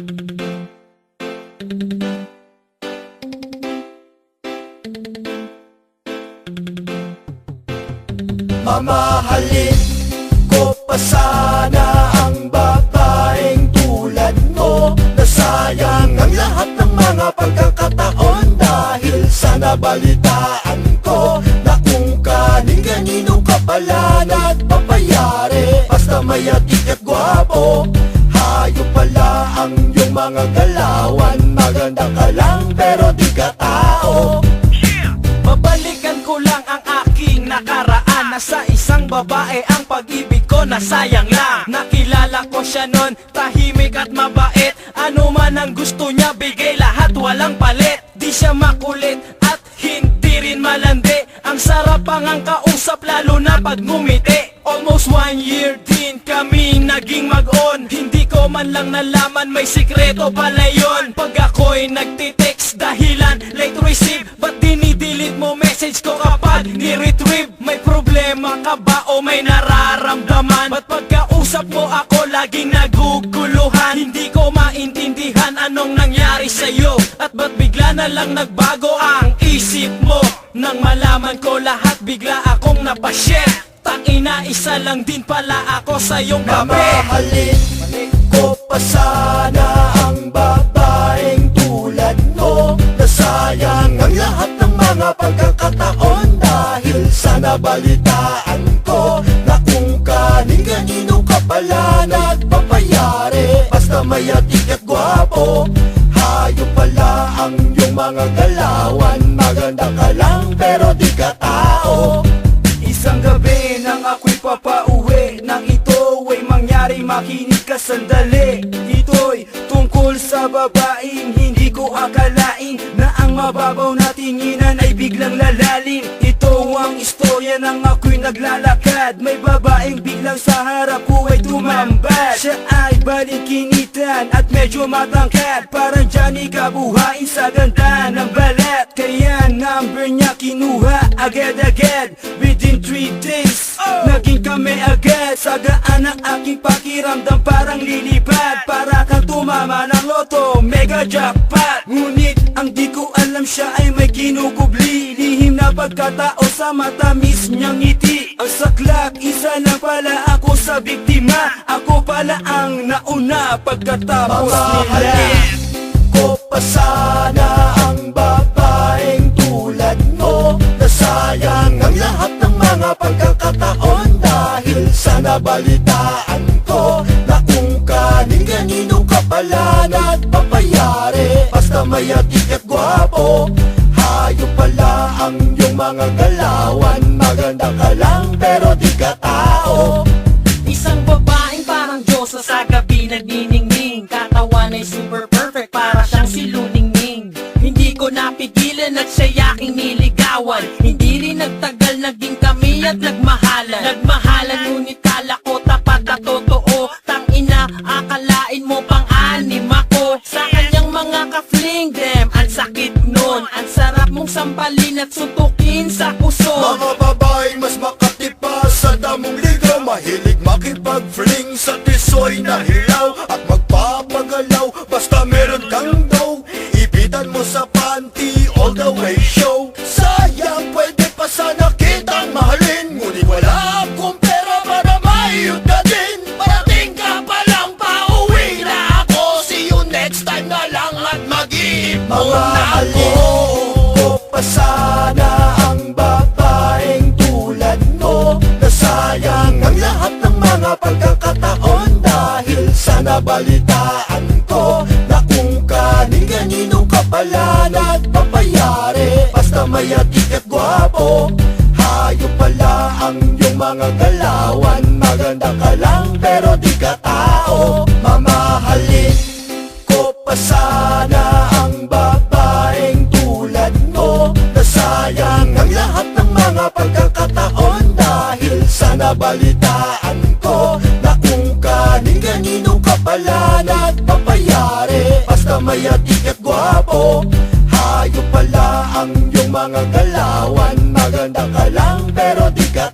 Mamahalin ko pa sana ang babaeng tulad mo. Nasayang ang lahat ng mga pagkakataon Dahil sa nabalitaan ko Na kung kaning-kanino ka pala nagpapayari Basta may atik at gwapo mga galawan Maganda ka lang pero di ka tao. Babalikan ko lang ang aking nakaraan. Nasa isang babae ang pag-ibig ko nasayang lang. Nakilala ko siya nun, tahimik at mabait. Ano man ang gusto niya, bigay lahat walang palit. Di siya makulit at hindi rin malandi. Ang sarap ang ang kausap lalo na pag ngumiti Almost one year din kami naging mag-on. Hindi ko man lang nalaman may sikreto pala yon Pag ako'y nagtitext dahilan late receive. Ba't dinidelete mo message ko kapag ni-retrieve? May problema ka ba o may nararamdaman? Ba't pagkausap mo ako laging naguguluhan Hindi ko maintindihan anong nangyari sa'yo. At ba't bigla na lang nagbago ang isip mo? Nang malaman ko lahat bigla akong napashare Tangina isa lang din pala ako sa iyong gabi Mamahalin ko pa sana ang babaeng tulad mo. Nasayang ang lahat ng mga pagkakataon Dahil sa nabalitaan ko Na kung kaning-kanino ka pala nagpapayari. Basta may atik at gwapo Hayop pala ang iyong mga galawan. Maganda ka lang pero di ka sandali Ito'y tungkol sa babaeng hindi ko akalain Na ang mababaw na tinginan ay biglang lalalim. Ito ang istorya ng ako'y naglalakad. May babaeng biglang sa harap ko ay tumambad. Siya ay balikinitan at medyo matangkad. Parang Johnny kabuhain sa ganda ng balat. Kaya number niya kinuha agad-agad Within 3 days kami agad. Sagaan ang aking pakiramdam parang lilipad. Para kang tumama ng loto Mega jackpot. Ngunit ang di ko alam siya ay may kinukubli. Lihim na pagkatao sa matamis niyang ngiti. Ang saklak isa lang pala ako sa biktima. Ako pala ang nauna pagkatapos nila. Mamahalin ko pa sana nabalitaan ko Na kung kaning-kanino ka pala nagpapayari. Basta may atik at gwapo Hayop pala ang iyong mga galawan. Maganda ka lang pero di ka tao. Isang babaeng parang Diyosa sa gabi nagniningning kami at nagmahalan. Nagmahalan ngunit kala ko tapat at totoo. Tangina akalain mo pang anim ako. Sa kanyang mga ka-fling them Ang sakit nun. Ang sarap mong sampalin at sutukin sana ang babaeng tulad mo Nasayang ang lahat ng mga pagkakataon. Dahil sa nabalitaan ko Na kung kaning-kanino ka pala nagpapayari Basta may atik at gwapo Hayop pala ang iyong mga galawan. Maganda ka lang pero nabalitaan ko Na kung kanin ganino ka pala Nagpapayari Basta may atik at gwapo Hayo pala ang iyong mga galawan. Maganda ka lang pero di ka